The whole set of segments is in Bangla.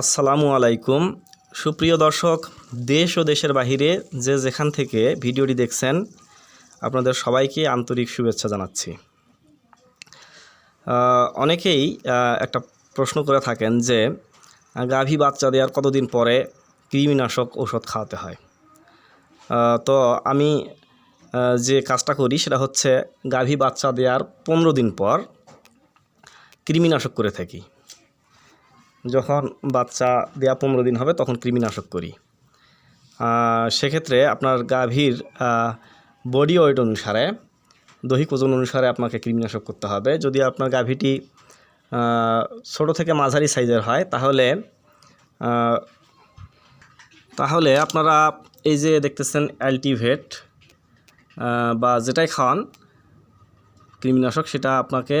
আসসালামু আলাইকুম। সুপ্রিয় দর্শক, দেশ ও দেশের বাহিরে যে যেখান থেকে ভিডিওটি দেখছেন, আপনাদের সবাইকে আন্তরিক শুভেচ্ছা জানাচ্ছি। অনেকেই একটা প্রশ্ন করে থাকেন যে, গাভী বাচ্চা দেওয়ার কতদিন পরে কৃমিনাশক ঔষধ খাওয়াতে হয়? তো আমি যে কাজটা করি সেটা হচ্ছে গাভী বাচ্চা দেওয়ার পনেরো দিন পর কৃমিনাশক করে থাকি। যখন বাচ্চা দেওয়া পনেরো দিন হবে, তখন কৃমিনাশক করি। সেক্ষেত্রে আপনার গাভীর বডি ওয়েট অনুসারে, দৈহিক ওজন অনুসারে আপনাকে কৃমিনাশক করতে হবে। যদি আপনার গাভীটি ছোট থেকে মাঝারি সাইজের হয়, তাহলে তাহলে আপনারা এই যে দেখতেছেন অ্যালটিভেট বা যেটাই খাওয়ান, কৃমিনাশক, সেটা আপনাকে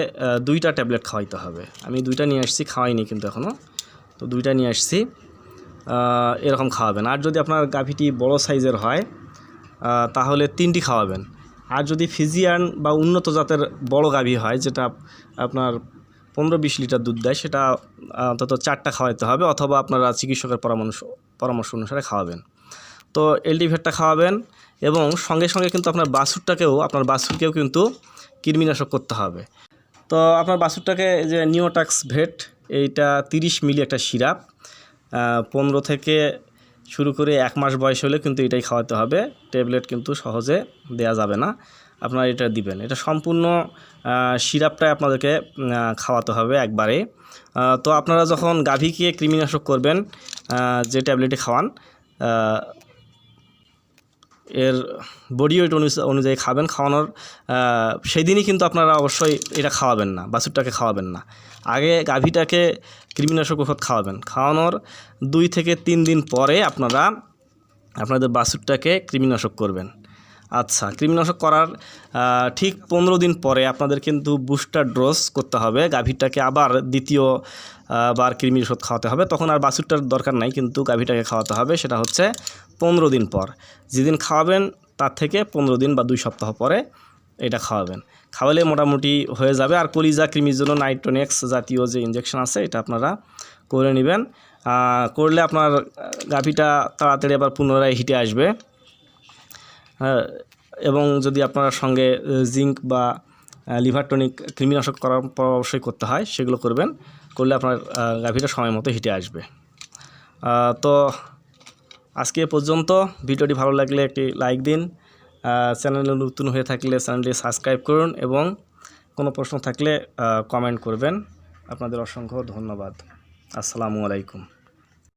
দুইটা ট্যাবলেট খাওয়াইতে হবে। আমি দুইটা নিয়ে আসছি, খাওয়াইনি কিন্তু এখনও তো দুইটা নিয়ে আসছি। এরকম খাওয়াবেন। আর যদি আপনার গাভিটি বড় সাইজের হয় তাহলে তিনটি খাওয়াবেন। আর যদি ফিজিয়ান বা উন্নত জাতের বড় গাভী হয়, যেটা আপনার পনেরো বিশ লিটার দুধ দেয়, সেটা অন্তত চারটা খাওয়াইতে হবে অথবা আপনারা চিকিৎসকের পরামর্শ পরামর্শ অনুসারে খাওয়াবেন। তো এলটিভেটটা খাওয়াবেন এবং সঙ্গে সঙ্গে কিন্তু আপনার বাছুরটাকেও, আপনার বাছুরকেও কিন্তু কৃমিনাশক করতে হবে। তো আপনার বাছুরটাকে যে নিওটাক্স ভেট এইটা তিরিশ মিলি একটা সিরাপ পনেরো থেকে শুরু করে এক মাস বয়স হলে কিন্তু এটাই খাওয়াতে হবে। ট্যাবলেট কিন্তু সহজে দেয়া যাবে না। আপনারা এটা দিবেন। এটা সম্পূর্ণ সিরাপটাই আপনাদেরকে খাওয়াতে হবে একবারে। তো আপনারা যখন গাভীকে কৃমিনাশক করবেন যে ট্যাবলেটে খাওয়ান এর বডি ওয়েট অনুযায়ী খাবেন। খাওয়ানোর সেদিনই সেই দিনই কিন্তু আপনারা অবশ্যই এটা খাওয়াবেন না, বাছুরটাকে খাওয়াবেন না। আগে গাভীটাকে কৃমিনাশক ওষুধ খাওয়াবেন। খাওয়ানোর দুই থেকে তিন দিন পরে আপনারা আপনাদের বাছুরটাকে কৃমিনাশক করবেন। আচ্ছা কৃমিনাশক করার ঠিক পনেরো দিন পরে আপনাদের কিন্তু বুস্টার ডোজ করতে হবে। গাভীরটাকে আবার দ্বিতীয় বার কৃমি ওষুধ খাওয়াতে হবে। তখন আর বাছুরটার দরকার নাই, কিন্তু গাভীটাকে খাওয়াতে হবে। সেটা হচ্ছে পনেরো দিন পর। যেদিন খাওয়াবেন, তার থেকে পনেরো দিন বা দুই সপ্তাহ পরে এটা খাওয়াবেন। খাওয়ালে মোটামুটি হয়ে যাবে। আর কলিজা কৃমির জন্য নাইট্রোনেক্স জাতীয় যে ইঞ্জেকশন আছে, এটা আপনারা করে নেবেন। করলে আপনার গাভীটা তাড়াতাড়ি আবার পুনরায় হিটে আসবে। এবং যদি আপনার সঙ্গে জিঙ্ক বা লিভার টনিক কৃমিনাশক করার পর অবশ্যই করতে হয়, সেগুলো করবেন। করলে আপনার গাভীটা সময় মতো হিটে আসবে। তো আজকে পর্যন্ত। ভিডিওটি ভালো লাগলে একটি লাইক দিন। চ্যানেলে নতুন হয়ে থাকলে চ্যানেলটি সাবস্ক্রাইব করুন এবং কোনো প্রশ্ন থাকলে কমেন্ট করবেন। আপনাদের অসংখ্য ধন্যবাদ। আসসালামু আলাইকুম।